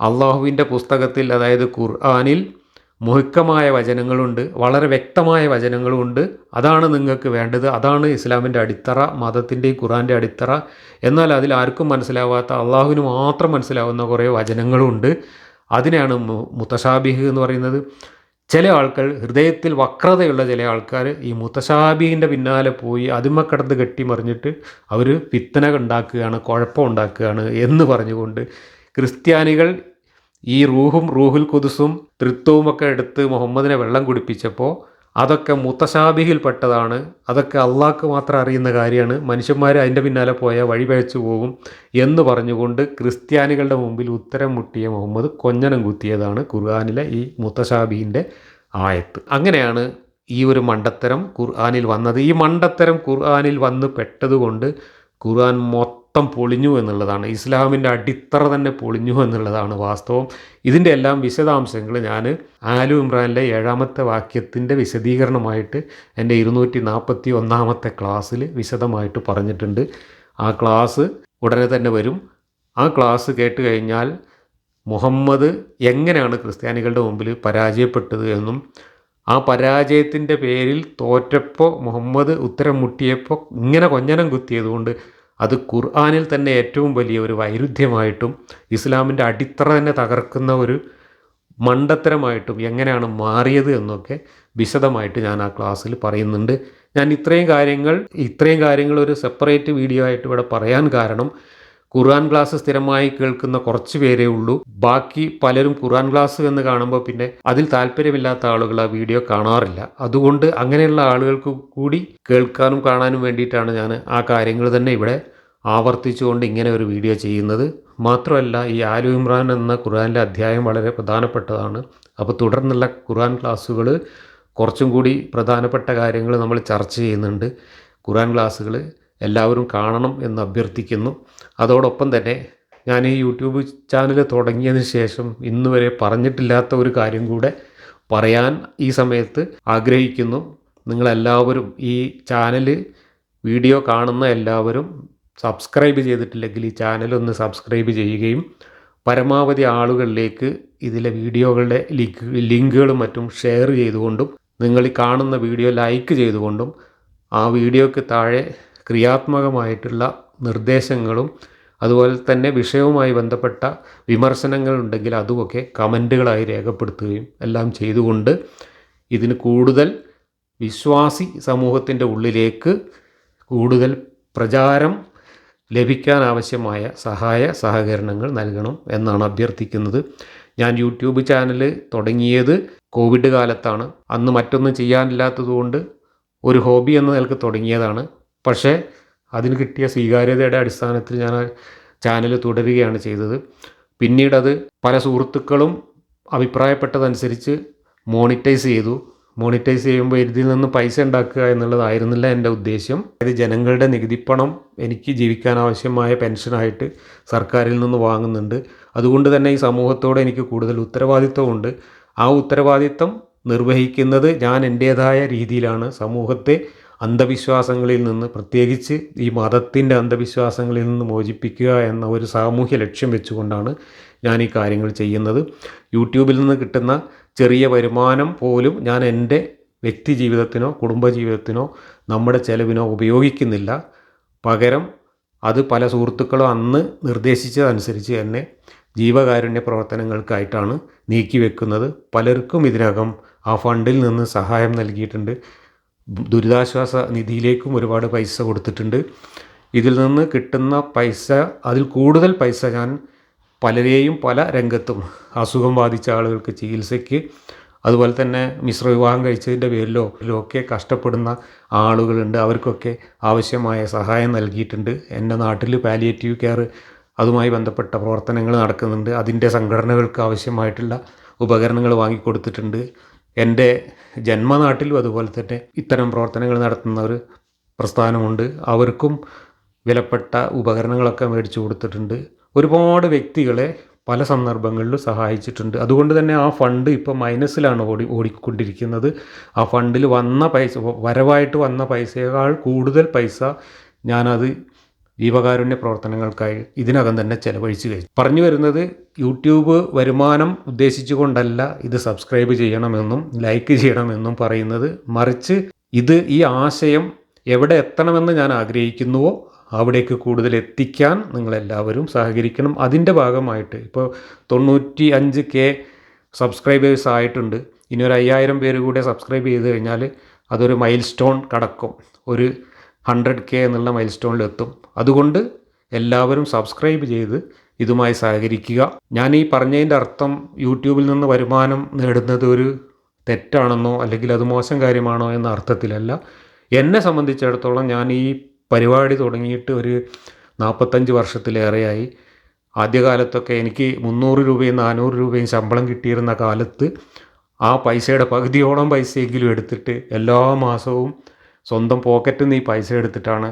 അള്ളാഹുവിന്റെ പുസ്തകത്തിൽ അതായത് ഖുർആാനിൽ മുഹുക്കമായ വചനങ്ങളുണ്ട് വളരെ വ്യക്തമായ വചനങ്ങളുമുണ്ട് അതാണ് നിങ്ങൾക്ക് വേണ്ടത്. അതാണ് ഇസ്ലാമിന്റെ അടിത്തറ മതത്തിന്റെയും ഖുറാന്റെ അടിത്തറ. എന്നാൽ അതിൽ ആർക്കും മനസ്സിലാവാത്ത അള്ളാഹുവിന് മാത്രം മനസ്സിലാവുന്ന കുറേ വചനങ്ങളുമുണ്ട് അതിനെയാണ് മുത്തശാബിഹ് എന്ന് പറയുന്നത്. ചില ആൾക്കാർ ഹൃദയത്തിൽ വക്രതയുള്ള ചില ആൾക്കാർ ഈ മുത്തശാബിഹിന്റെ പിന്നാലെ പോയി അതിമക്കടന്ന് കെട്ടിമറിഞ്ഞിട്ട് അവർ പിത്തന ഉണ്ടാക്കുകയാണ് കുഴപ്പം ഉണ്ടാക്കുകയാണ് എന്ന് പറഞ്ഞുകൊണ്ട് ക്രിസ്ത്യാനികൾ ഈ റൂഹും റൂഹുൽ കുതുസും തൃത്വവും ഒക്കെ എടുത്ത് മുഹമ്മദിനെ വെള്ളം കുടിപ്പിച്ചപ്പോൾ അതൊക്കെ മുത്തശാബിഹിൽപ്പെട്ടതാണ് അതൊക്കെ അള്ളാഹ്ക്ക് മാത്രം അറിയുന്ന കാര്യമാണ്. മനുഷ്യന്മാർ അതിന്റെ പിന്നാലെ പോയാൽ വഴി പഴച്ചു പോകും എന്ന് പറഞ്ഞുകൊണ്ട് ക്രിസ്ത്യാനികളുടെ മുമ്പിൽ ഉത്തരം മുട്ടിയ മുഹമ്മദ് കൊഞ്ഞനം കുത്തിയതാണ് ഖുർആാനിലെ ഈ മുത്തശാബിഹിന്റെ ആയത്ത്. അങ്ങനെയാണ് ഈ ഒരു മണ്ടത്തരം ഖുർആാനിൽ വന്നത്. ഈ മണ്ടത്തരം ഖുർആാനിൽ വന്ന് പെട്ടതുകൊണ്ട് ഖുർആൻ മൊത്തം പൊളിഞ്ഞു എന്നുള്ളതാണ്. ഇസ്ലാമിന്റെ അടിത്തറ തന്നെ പൊളിഞ്ഞു എന്നുള്ളതാണ് വാസ്തവം. ഇതിന്റെ എല്ലാം വിശദാംശങ്ങൾ ഞാൻ ആലു ഇമ്രാനിലെ ഏഴാമത്തെ വാക്യത്തിന്റെ വിശദീകരണമായിട്ട് എന്റെ ഇരുന്നൂറ്റി നാൽപ്പത്തി ഒന്നാമത്തെ ക്ലാസ്സിൽ വിശദമായിട്ട് പറഞ്ഞിട്ടുണ്ട്. ആ ക്ലാസ് ഉടനെ തന്നെ വരും. ആ ക്ലാസ് കേട്ട് കഴിഞ്ഞാൽ മുഹമ്മദ് എങ്ങനെയാണ് ക്രിസ്ത്യാനികളുടെ മുമ്പിൽ പരാജയപ്പെട്ടത് എന്നും ആ പരാജയത്തിന്റെ പേരിൽ തോറ്റപ്പോൾ മുഹമ്മദ് ഉത്തരം മുട്ടിയപ്പോൾ ഇങ്ങനെ കൊഞ്ഞനം കുത്തിയതുകൊണ്ട് അത് ഖുർആാനിൽ തന്നെ ഏറ്റവും വലിയ ഒരു വൈരുദ്ധ്യമായിട്ടും ഇസ്ലാമിന്റെ അടിത്തറ തന്നെ തകർക്കുന്ന ഒരു മണ്ടത്തരമായിട്ടും എങ്ങനെയാണ് മാറിയത് എന്നൊക്കെ വിശദമായിട്ട് ഞാൻ ആ ക്ലാസ്സിൽ പറയുന്നുണ്ട്. ഞാൻ ഇത്രയും കാര്യങ്ങൾ ഇത്രയും കാര്യങ്ങൾ ഒരു സെപ്പറേറ്റ് വീഡിയോ ആയിട്ട് ഇവിടെ പറയാൻ കാരണം ഖുർആൻ ക്ലാസ് സ്ഥിരമായി കേൾക്കുന്ന കുറച്ച് പേരേ ഉള്ളൂ. ബാക്കി പലരും ഖുർആൻ ക്ലാസ് എന്ന് കാണുമ്പോൾ പിന്നെ അതിൽ താല്പര്യമില്ലാത്ത ആളുകൾ ആ വീഡിയോ കാണാറില്ല. അതുകൊണ്ട് അങ്ങനെയുള്ള ആളുകൾക്ക് കൂടി കേൾക്കാനും കാണാനും വേണ്ടിയിട്ടാണ് ഞാൻ ആ കാര്യങ്ങൾ തന്നെ ഇവിടെ ആവർത്തിച്ചുകൊണ്ട് ഇങ്ങനെ ഒരു വീഡിയോ ചെയ്യുന്നത് മാത്രമല്ല ഈ ആലു ഇമ്രാൻ എന്ന ഖുർആനിലെ അധ്യായം വളരെ പ്രധാനപ്പെട്ടതാണ്. അപ്പോൾ തുടർന്നുള്ള ഖുർആൻ ക്ലാസ്സുകൾ കുറച്ചും കൂടി പ്രധാനപ്പെട്ട കാര്യങ്ങൾ നമ്മൾ ചർച്ച ചെയ്യുന്നുണ്ട്. ഖുർആൻ ക്ലാസ്സുകൾ എല്ലാവരും കാണണം എന്ന് അഭ്യർത്ഥിക്കുന്നു. അതോടൊപ്പം തന്നെ ഞാൻ ഈ യൂട്യൂബ് ചാനൽ തുടങ്ങിയതിന് ശേഷം ഇന്ന് വരെ പറഞ്ഞിട്ടില്ലാത്ത ഒരു കാര്യം കൂടെ പറയാൻ ഈ സമയത്ത് ആഗ്രഹിക്കുന്നു. നിങ്ങളെല്ലാവരും ഈ ചാനൽ വീഡിയോ കാണുന്ന എല്ലാവരും സബ്സ്ക്രൈബ് ചെയ്തിട്ടില്ലെങ്കിൽ ഈ ചാനൽ ഒന്ന് സബ്സ്ക്രൈബ് ചെയ്യുകയും പരമാവധി ആളുകളിലേക്ക് ഇതിലെ വീഡിയോകളുടെ ലിങ്ക് ലിങ്കുകളും മറ്റും ഷെയർ ചെയ്തുകൊണ്ടും നിങ്ങൾ ഈ കാണുന്ന വീഡിയോ ലൈക്ക് ചെയ്തുകൊണ്ടും ആ വീഡിയോയ്ക്ക് താഴെ ക്രിയാത്മകമായിട്ടുള്ള നിർദ്ദേശങ്ങളും അതുപോലെ തന്നെ വിഷയവുമായി ബന്ധപ്പെട്ട വിമർശനങ്ങളുണ്ടെങ്കിൽ അതുമൊക്കെ കമന്റുകളായി രേഖപ്പെടുത്തുകയും എല്ലാം ചെയ്തുകൊണ്ട് ഇതിന് കൂടുതൽ വിശ്വാസി സമൂഹത്തിന്റെ ഉള്ളിലേക്ക് കൂടുതൽ പ്രചാരം ലഭിക്കാൻ ആവശ്യമായ സഹായ സഹകരണങ്ങൾ നൽകണം എന്നാണ് അഭ്യർത്ഥിക്കുന്നത്. ഞാൻ യൂട്യൂബ് ചാനൽ തുടങ്ങിയത് കോവിഡ് കാലത്താണ്. അന്ന് മറ്റൊന്നും ചെയ്യാനില്ലാത്തതുകൊണ്ട് ഒരു ഹോബി എന്ന നിലയ്ക്ക് തുടങ്ങിയതാണ്. പക്ഷേ അതിന് കിട്ടിയ സ്വീകാര്യതയുടെ അടിസ്ഥാനത്തിൽ ഞാൻ ചാനൽ തുടരുകയാണ് ചെയ്തത്. പിന്നീടത് പല സുഹൃത്തുക്കളും അഭിപ്രായപ്പെട്ടതനുസരിച്ച് മോണിറ്റൈസ് ചെയ്തു. മോണിറ്റൈസ് ചെയ്യുമ്പോൾ ഇതിൽ നിന്ന് പൈസ ഉണ്ടാക്കുക എന്നുള്ളതായിരുന്നില്ല എന്റെ ഉദ്ദേശ്യം അതായത് ജനങ്ങളുടെ നികുതിപ്പണം എനിക്ക് ജീവിക്കാൻ ആവശ്യമായ പെൻഷനായിട്ട് സർക്കാരിൽ നിന്ന് വാങ്ങുന്നുണ്ട്. അതുകൊണ്ട് തന്നെ ഈ സമൂഹത്തോട് എനിക്ക് കൂടുതൽ ഉത്തരവാദിത്വമുണ്ട്. ആ ഉത്തരവാദിത്വം നിർവഹിക്കുന്നത് ഞാൻ എന്റേതായ രീതിയിലാണ്. സമൂഹത്തെ അന്ധവിശ്വാസങ്ങളിൽ നിന്ന് പ്രത്യേകിച്ച് ഈ മതത്തിന്റെ അന്ധവിശ്വാസങ്ങളിൽ നിന്ന് മോചിപ്പിക്കുക എന്ന ഒരു സാമൂഹ്യ ലക്ഷ്യം വെച്ചുകൊണ്ടാണ് ഞാൻ ഈ കാര്യങ്ങൾ ചെയ്യുന്നത്. യൂട്യൂബിൽ നിന്ന് കിട്ടുന്ന ചെറിയ വരുമാനം പോലും ഞാൻ എന്റെ വ്യക്തി ജീവിതത്തിനോ കുടുംബജീവിതത്തിനോ നമ്മുടെ ചെലവിനോ ഉപയോഗിക്കുന്നില്ല. പകരം അത് പല സുഹൃത്തുക്കളും അന്ന് നിർദ്ദേശിച്ചതനുസരിച്ച് തന്നെ ജീവകാരുണ്യ പ്രവർത്തനങ്ങൾക്കായിട്ടാണ് നീക്കി വെക്കുന്നത്. പലർക്കും ഇതിനകം ആ ഫണ്ടിൽ നിന്ന് സഹായം നൽകിയിട്ടുണ്ട്. ദുരിതാശ്വാസ നിധിയിലേക്കും ഒരുപാട് പൈസ കൊടുത്തിട്ടുണ്ട്. ഇതിൽ നിന്ന് കിട്ടുന്ന പൈസ അതിൽ കൂടുതൽ പൈസ ഞാൻ പലരെയും പല രംഗത്തും അസുഖം ബാധിച്ച ആളുകൾക്ക് ചികിത്സയ്ക്ക് അതുപോലെ തന്നെ മിശ്ര വിവാഹം കഴിച്ചതിന്റെ പേരിലോ ഒക്കെ കഷ്ടപ്പെടുന്ന ആളുകളുണ്ട്. അവർക്കൊക്കെ ആവശ്യമായ സഹായം നൽകിയിട്ടുണ്ട്. എന്റെ നാട്ടിൽ പാലിയേറ്റീവ് കെയർ അതുമായി ബന്ധപ്പെട്ട പ്രവർത്തനങ്ങൾ നടക്കുന്നുണ്ട്. അതിന്റെ സംഘടനകൾക്ക് ആവശ്യമായിട്ടുള്ള ഉപകരണങ്ങൾ വാങ്ങിക്കൊടുത്തിട്ടുണ്ട്. എന്റെ ജന്മനാട്ടിലും അതുപോലെ തന്നെ ഇത്തരം പ്രവർത്തനങ്ങൾ നടത്തുന്ന ഒരു പ്രസ്ഥാനമുണ്ട്. അവർക്കും വിലപ്പെട്ട ഉപകരണങ്ങളൊക്കെ മേടിച്ചു കൊടുത്തിട്ടുണ്ട്. ഒരുപാട് വ്യക്തികളെ പല സന്ദർഭങ്ങളിലും സഹായിച്ചിട്ടുണ്ട്. അതുകൊണ്ട് തന്നെ ആ ഫണ്ട് ഇപ്പോൾ മൈനസിലാണ് ഓടി ഓടിക്കൊണ്ടിരിക്കുന്നത്. ആ ഫണ്ടിൽ വന്ന പൈസ വരവായിട്ട് വന്ന പൈസയേക്കാൾ കൂടുതൽ പൈസ ഞാനത് ജീവകാരുണ്യ പ്രവർത്തനങ്ങൾക്കായി ഇതിനകം തന്നെ ചെലവഴിച്ചു കഴിഞ്ഞു. പറഞ്ഞു വരുന്നത് യൂട്യൂബ് വരുമാനം ഉദ്ദേശിച്ചുകൊണ്ടല്ല ഇത് സബ്സ്ക്രൈബ് ചെയ്യണമെന്നും ലൈക്ക് ചെയ്യണമെന്നും പറയുന്നത് മറിച്ച് ഇത് ഈ ആശയം എവിടെ എത്തണമെന്ന് ഞാൻ ആഗ്രഹിക്കുന്നുവോ അവിടേക്ക് കൂടുതൽ എത്തിക്കാൻ നിങ്ങളെല്ലാവരും സഹകരിക്കണം. അതിന്റെ ഭാഗമായിട്ട് ഇപ്പോൾ തൊണ്ണൂറ്റി അഞ്ച് കെ സബ്സ്ക്രൈബേഴ്സ് ആയിട്ടുണ്ട്. ഇനി ഒരു അയ്യായിരം പേര് കൂടെ സബ്സ്ക്രൈബ് ചെയ്ത് കഴിഞ്ഞാൽ അതൊരു മൈൽ സ്റ്റോൺ കടക്കും. ഒരു ഹൺഡ്രഡ് കെ എന്നുള്ള മൈൽ സ്റ്റോണിലെത്തും അതുകൊണ്ട് എല്ലാവരും സബ്സ്ക്രൈബ് ചെയ്ത് ഇതുമായി സഹകരിക്കുക. ഞാൻ ഈ പറഞ്ഞതിന്റെ അർത്ഥം യൂട്യൂബിൽ നിന്ന് വരുമാനം നേടുന്നത് ഒരു തെറ്റാണെന്നോ അല്ലെങ്കിൽ അത് മോശം കാര്യമാണോ എന്ന അർത്ഥത്തിലല്ല. എന്നെ സംബന്ധിച്ചിടത്തോളം ഞാൻ ഈ പരിപാടി തുടങ്ങിയിട്ട് ഒരു നാൽപ്പത്തഞ്ച് വർഷത്തിലേറെയായി. ആദ്യകാലത്തൊക്കെ എനിക്ക് മുന്നൂറ് രൂപയും നാനൂറ് രൂപയും ശമ്പളം കിട്ടിയിരുന്ന കാലത്ത് ആ പൈസയുടെ പകുതിയോളം പൈസയെങ്കിലും എടുത്തിട്ട് എല്ലാ മാസവും സ്വന്തം പോക്കറ്റിൽ നിന്ന് ഈ പൈസ എടുത്തിട്ടാണ്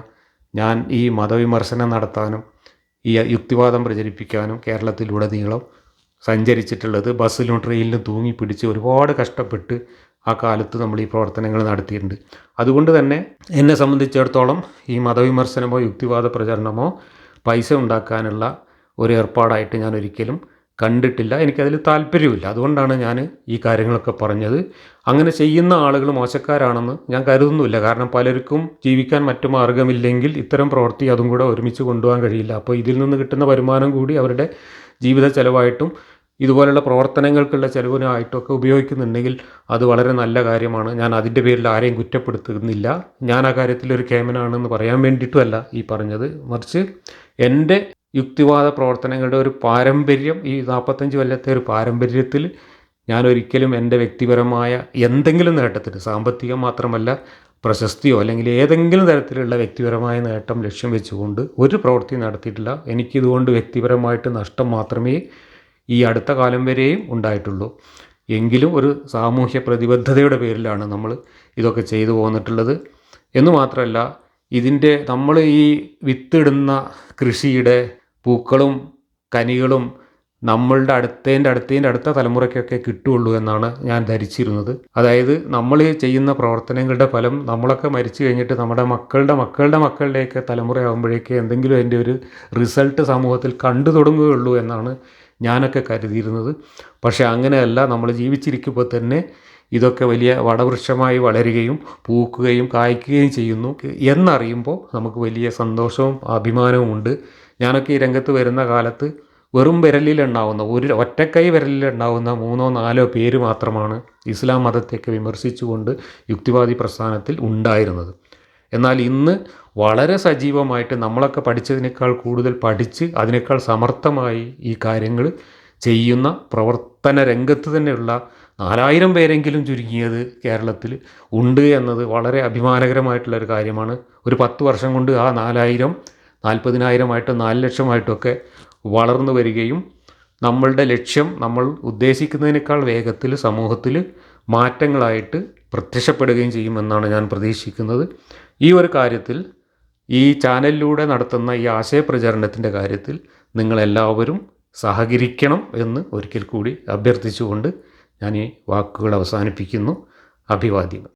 ഞാൻ ഈ മതവിമർശനം നടത്താനും ഈ യുക്തിവാദം പ്രചരിപ്പിക്കാനും കേരളത്തിലുടനീളം സഞ്ചരിച്ചിട്ടുള്ളത്. ബസ്സിലും ട്രെയിനിലും തൂങ്ങി പിടിച്ച് ഒരുപാട് കഷ്ടപ്പെട്ട് ആ കാലത്ത് നമ്മൾ ഈ പ്രവർത്തനങ്ങൾ നടത്തിയിട്ടുണ്ട്. അതുകൊണ്ട് തന്നെ എന്നെ സംബന്ധിച്ചിടത്തോളം ഈ മതവിമർശനമോ യുക്തിവാദ പ്രചരണമോ പൈസ ഉണ്ടാക്കാനുള്ള ഒരു ഏർപ്പാടായിട്ട് ഞാൻ ഒരിക്കലും കണ്ടിട്ടില്ല. എനിക്കതിൽ താല്പര്യമില്ല അതുകൊണ്ടാണ് ഞാൻ ഈ കാര്യങ്ങളൊക്കെ പറഞ്ഞത്. അങ്ങനെ ചെയ്യുന്ന ആളുകൾ മോശക്കാരാണെന്ന് ഞാൻ കരുതുന്നില്ല കാരണം പലർക്കും ജീവിക്കാൻ മറ്റു മാർഗമില്ലെങ്കിൽ ഇത്തരം പ്രവൃത്തി അതും കൂടെ ഒരുമിച്ച് കൊണ്ടുപോകാൻ കഴിയില്ല. അപ്പോൾ ഇതിൽ നിന്ന് കിട്ടുന്ന വരുമാനം കൂടി അവരുടെ ജീവിത ചെലവായിട്ടും ഇതുപോലുള്ള പ്രവർത്തനങ്ങൾക്കുള്ള ചെലവിനായിട്ടൊക്കെ ഉപയോഗിക്കുന്നുണ്ടെങ്കിൽ അത് വളരെ നല്ല കാര്യമാണ്. ഞാൻ അതിന്റെ പേരിൽ ആരെയും കുറ്റപ്പെടുത്തുന്നില്ല. ഞാൻ ആ കാര്യത്തിൽ ഒരു കേമനാണെന്ന് പറയാൻ വേണ്ടിയിട്ടുമല്ല ഈ പറഞ്ഞത്. മറിച്ച് എന്റെ യുക്തിവാദ പ്രവർത്തനങ്ങളുടെ ഒരു പാരമ്പര്യം ഈ നാൽപ്പത്തഞ്ച് കൊല്ലത്തെ ഒരു പാരമ്പര്യത്തിൽ ഞാൻ ഒരിക്കലും എന്റെ വ്യക്തിപരമായ എന്തെങ്കിലും നേട്ടത്തിന് സാമ്പത്തികം മാത്രമല്ല പ്രശസ്തിയോ അല്ലെങ്കിൽ ഏതെങ്കിലും തരത്തിലുള്ള വ്യക്തിപരമായ നേട്ടം ലക്ഷ്യം വെച്ചുകൊണ്ട് ഒരു പ്രവൃത്തി നടത്തിയിട്ടില്ല. എനിക്കിതുകൊണ്ട് വ്യക്തിപരമായിട്ട് നഷ്ടം മാത്രമേ ഈ അടുത്ത കാലം വരെയും ഉണ്ടായിട്ടുള്ളൂ. എങ്കിലും ഒരു സാമൂഹ്യ പ്രതിബദ്ധതയുടെ പേരിലാണ് നമ്മൾ ഇതൊക്കെ ചെയ്തു പോന്നിട്ടുള്ളത്. എന്ന് മാത്രമല്ല ഇതിന്റെ നമ്മൾ ഈ വിത്തിടുന്ന കൃഷിയുടെ പൂക്കളും കനികളും നമ്മളുടെ അടുത്തതിന്റെ അടുത്തതിന്റെ അടുത്ത തലമുറയ്ക്കൊക്കെ കിട്ടുള്ളൂ എന്നാണ് ഞാൻ ധരിച്ചിരുന്നത്. അതായത് നമ്മൾ ചെയ്യുന്ന പ്രവർത്തനങ്ങളുടെ ഫലം നമ്മളൊക്കെ മരിച്ചു കഴിഞ്ഞിട്ട് നമ്മുടെ മക്കളുടെ മക്കളുടെ മക്കളുടെയൊക്കെ തലമുറയാകുമ്പോഴേക്ക് എന്തെങ്കിലും അതിന്റെ ഒരു റിസൾട്ട് സമൂഹത്തിൽ കണ്ടു തുടങ്ങുകയുള്ളൂ എന്നാണ് ഞാനൊക്കെ കരുതിയിരുന്നത്. പക്ഷേ അങ്ങനെയല്ല നമ്മൾ ജീവിച്ചിരിക്കുമ്പോൾ തന്നെ ഇതൊക്കെ വലിയ വടവൃക്ഷമായി വളരുകയും പൂക്കുകയും കായ്ക്കുകയും ചെയ്യുന്നു എന്നറിയുമ്പോൾ നമുക്ക് വലിയ സന്തോഷവും അഭിമാനവും ഉണ്ട്. ഞാനൊക്കെ ഈ രംഗത്ത് വരുന്ന കാലത്ത് വെറും വിരലിലുണ്ടാവുന്ന ഒരു ഒറ്റക്കൈ വിരലിലുണ്ടാവുന്ന മൂന്നോ നാലോ പേര് മാത്രമാണ് ഇസ്ലാം മതത്തെയൊക്കെ വിമർശിച്ചുകൊണ്ട് യുക്തിവാദി പ്രസ്ഥാനത്തിൽ ഉണ്ടായിരുന്നത്. എന്നാൽ ഇന്ന് വളരെ സജീവമായിട്ട് നമ്മളൊക്കെ പഠിച്ചതിനേക്കാൾ കൂടുതൽ പഠിച്ച് അതിനേക്കാൾ സമർത്ഥമായി ഈ കാര്യങ്ങൾ ചെയ്യുന്ന പ്രവർത്തന രംഗത്ത് തന്നെയുള്ള നാലായിരം പേരെങ്കിലും ചുരുങ്ങിയത് കേരളത്തിൽ ഉണ്ട് എന്നത് വളരെ അഭിമാനകരമായിട്ടുള്ള ഒരു കാര്യമാണ്. ഒരു പത്ത് വർഷം കൊണ്ട് ആ നാലായിരം നാൽപ്പതിനായിരമായിട്ടും നാല് ലക്ഷമായിട്ടൊക്കെ വളർന്നു വരികയും നമ്മളുടെ ലക്ഷ്യം നമ്മൾ ഉദ്ദേശിക്കുന്നതിനേക്കാൾ വേഗത്തിൽ സമൂഹത്തിൽ മാറ്റങ്ങളായിട്ട് പ്രത്യക്ഷപ്പെടുകയും ചെയ്യുമെന്നാണ് ഞാൻ പ്രതീക്ഷിക്കുന്നത്. ഈ ഒരു കാര്യത്തിൽ ഈ ചാനലിലൂടെ നടത്തുന്ന ഈ ആശയപ്രചരണത്തിന്റെ കാര്യത്തിൽ നിങ്ങളെല്ലാവരും സഹകരിക്കണം എന്ന് ഒരിക്കൽ കൂടി അഭ്യർത്ഥിച്ചുകൊണ്ട് ഞാൻ ഈ വാക്കുകൾ അവസാനിപ്പിക്കുന്നു. അഭിവാദ്യങ്ങൾ.